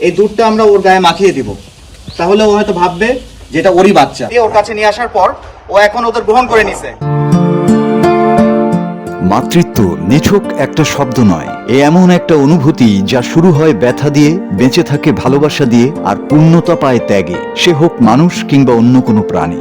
এই দুধটা আমরা ওর গায়ে মাখিয়ে দিব। তাহলে ও হয়তো ভাববে যেটা ওরই বাচ্চা। ওর কাছে নিয়ে আসার পর ও এখন ওদের গ্রহণ করে নিছে। মাতৃত্ব নিছক একটা শব্দ নয়। এ এমন একটা অনুভূতি যা শুরু হয় ব্যথা দিয়ে বেঁচে থাকে ভালোবাসা দিয়ে আর পূর্ণতা পায় ত্যাগে। সে হোক মানুষ কিংবা অন্য কোনো প্রাণী।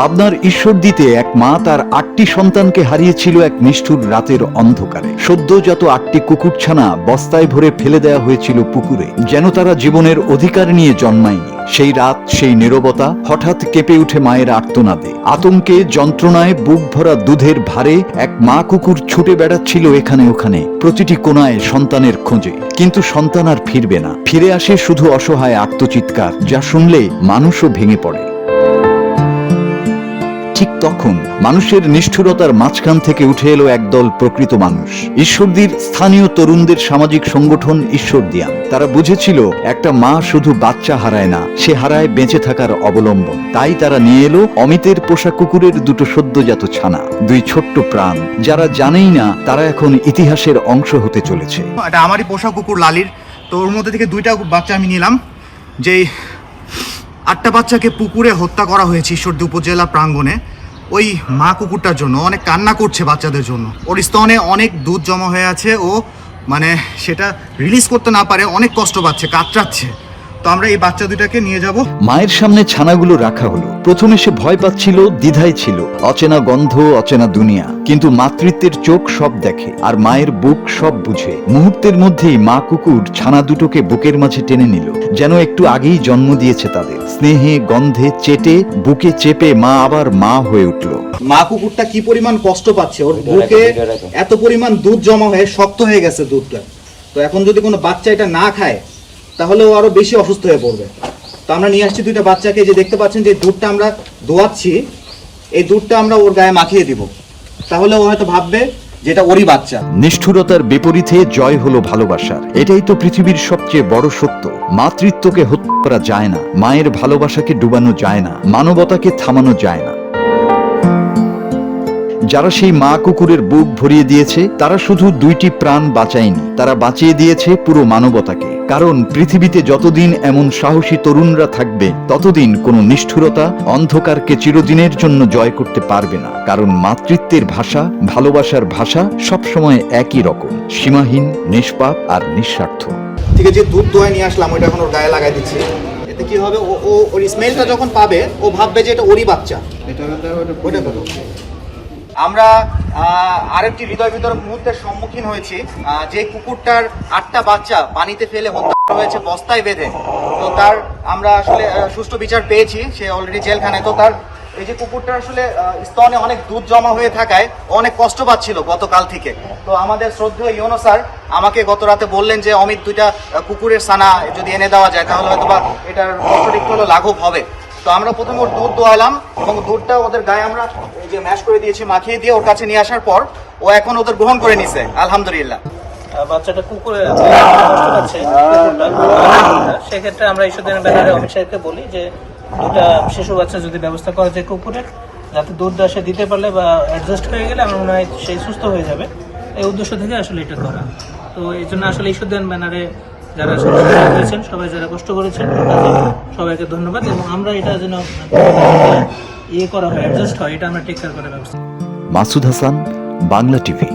পাবনার ঈশ্বর দিতে এক মা তার আটটি সন্তানকে হারিয়েছিল এক নিষ্ঠুর রাতের অন্ধকারে। সদ্যজাত আটটি কুকুরছানা বস্তায় ভরে ফেলে দেওয়া হয়েছিল পুকুরে, যেন তারা জীবনের অধিকার নিয়ে জন্মায়নি। সেই রাত, সেই নীরবতা হঠাৎ কেঁপে উঠে মায়ের আর্তনাদে। আতঙ্কে, যন্ত্রণায় বুক ভরা দুধের ভারে এক মা কুকুর ছুটে বেড়াচ্ছিল এখানে ওখানে, প্রতিটি কোনায় সন্তানের খোঁজে। কিন্তু সন্তান আর ফিরবে না। ফিরে আসে শুধু অসহায় আত্মচিৎকার, যা শুনলে মানুষও ভেঙে পড়ে। ঠিক তখন মানুষের নিষ্ঠুরতার মাঝখান থেকে উঠে এলো একদল প্রকৃত মানুষ। ঈশ্বরদীর স্থানীয় তরুণদের সামাজিক সংগঠন ঈশ্বরদিয়ান তারা বুঝেছিল, একটা মা শুধু বাচ্চা হারায় না, সে হারায় বেঁচে থাকার অবলম্বন। তাই তারা নিয়ে এলো অমিতের পোষা কুকুরের দুটো সদ্যজাত ছানা, দুই ছোট্ট প্রাণ। যারা জানেই না, তারা এখন ইতিহাসের অংশ হতে চলেছে। এটা আমারই পোষা কুকুর লালির। তো ওর মধ্যে থেকে দুইটা বাচ্চা আমি নিলাম, যেই আটটা বাচ্চাকে পুকুরে হত্যা করা হয়েছে ঈশ্বরদী উপজেলা প্রাঙ্গণে। ওই মা কুকুরটার জন্য, অনেক কান্না করছে বাচ্চাদের জন্য। ওর স্তনে অনেক দুধ জমা হয়ে আছে ও মানে সেটা রিলিজ করতে না পারে, অনেক কষ্ট পাচ্ছে, কাতরাচ্ছে। তো আমরা এই বাচ্চা দুটাকে নিয়ে যাব। মায়ের সামনে ছানাগুলো রাখা হলো। প্রথমে সে ভয় পাচ্ছিল দ্বিধায় ছিল। অচেনা গন্ধ অচেনা দুনিয়া। কিন্তু মাতৃত্বের চোখ সব দেখে আর মায়ের বুক সব বুঝে। মুহূর্তের মধ্যেই মা কুকুর ছানা দুটোকে বুকের মাঝে টেনে নিল যেন একটু আগেই জন্ম দিয়েছে তাদের। স্নেহে গন্ধে চেটে বুকে চেপে মা আবার মা হয়ে উঠল। মা কুকুরটা কি পরিমাণ কষ্ট পাচ্ছে? ওর বুকে এত পরিমাণ দুধ জমা হয়ে শক্ত হয়ে গেছে দুধটা। তো এখন যদি কোনো বাচ্চা এটা না খায় তাহলে ও আরও বেশি অসুস্থ হয়ে পড়বে। তো আমরা নিয়ে আসছি দুইটা বাচ্চাকে যে দেখতে পাচ্ছেন যে দুধটা আমরা দোয়াচ্ছি, এই দুধটা আমরা ওর গায়ে মাখিয়ে দিব। তাহলে ও হয়তো ভাববে যেটা ওরই বাচ্চা। নিষ্ঠুরতার বিপরীতে জয় হলো ভালোবাসার। এটাই তো পৃথিবীর সবচেয়ে বড় সত্য। মাতৃত্বকে হত্যা করা যায় না, মায়ের ভালোবাসাকে ডুবানো যায় না, মানবতাকে থামানো যায় না। যারা সেই মা কুকুরের বুক ভরিয়ে দিয়েছে তারা শুধু দুইটি প্রাণ বাঁচায়নি তারা বাঁচিয়ে দিয়েছে পুরো মানবতাকে। কারণ পৃথিবীতে যতদিন এমন সাহসী তরুণরা থাকবে ততদিন কোনো নিষ্ঠুরতা অন্ধকারকে চিরদিনের জন্য জয় করতে পারবে না। কারণ মাতৃত্বের ভাষা ভালোবাসার ভাষা সবসময় একই রকম সীমাহীন নিষ্পাপ আর নিঃস্বার্থ। ঠিক আছে দুধ দোয়ায় নিয়ে আসলাম ওইটা এখন ওর গায়ে লাগাই দিচ্ছি। এতে কি হবে? ও ও ওর স্মেলটা যখন পাবে ও ভাববে যে এটা ওরই বাচ্চা। ওইটা বলো আমরা আরেকটি হৃদয় বিতরক মুহূর্তের সম্মুখীন হয়েছি। যে কুকুরটার আটটা বাচ্চা পানিতে ফেলে হত্যা হয়েছে, বস্তায় বেঁধে। তো তার আমরা আসলে সুষ্ঠু বিচার পেয়েছি, সে অলরেডি জেলখানায়। তো তার, এই যে কুকুরটার আসলে স্তনে অনেক দুধ জমা হয়ে থাকায় অনেক কষ্ট পাচ্ছিল গতকাল থেকে। তো আমাদের শ্রদ্ধেয় ইউনো স্যার আমাকে গত রাতে বললেন যে, অমিত, দুইটা কুকুরের সানা যদি এনে দেওয়া যায়, তাহলে হয়তো বা এটার কষ্টটা একটু হলেও লাঘব হবে। তো আমরা প্রথমে ওর দুধ দোয়ালাম এবং দুধটা ওদের গায়ে আমরা এই যে ম্যাশ করে দিয়েছি, মাখিয়ে দিয়ে ওর কাছে নিয়ে আসার পর ও এখন ওদের গ্রহণ করে নিছে, আলহামদুলিল্লাহ। বাচ্চাটা কুকুরে সেক্ষেত্রে আমরা সাহেবকে বলি যে, দুটা শিশু বাচ্চা যদি ব্যবস্থা করা যায় কুকুরের, যাতে দুধটা সে দিতে পারলে বা অ্যাডজাস্ট হয়ে গেলে আমার মনে হয় সেই সুস্থ হয়ে যাবে। এই উদ্দেশ্য থেকে আসলে এটা করা। তো এই জন্য আসলে ব্যানারে যারা করেছেন সবাই যারা কষ্ট করেছেন সবাইকে ধন্যবাদ এবং আমরা এটা যেন ইয়ে করা হয় অ্যাডজাস্ট হয় এটা আমরা টেক কেয়ার করার ব্যবস্থা। মাসুদ হাসান বাংলা টিভি।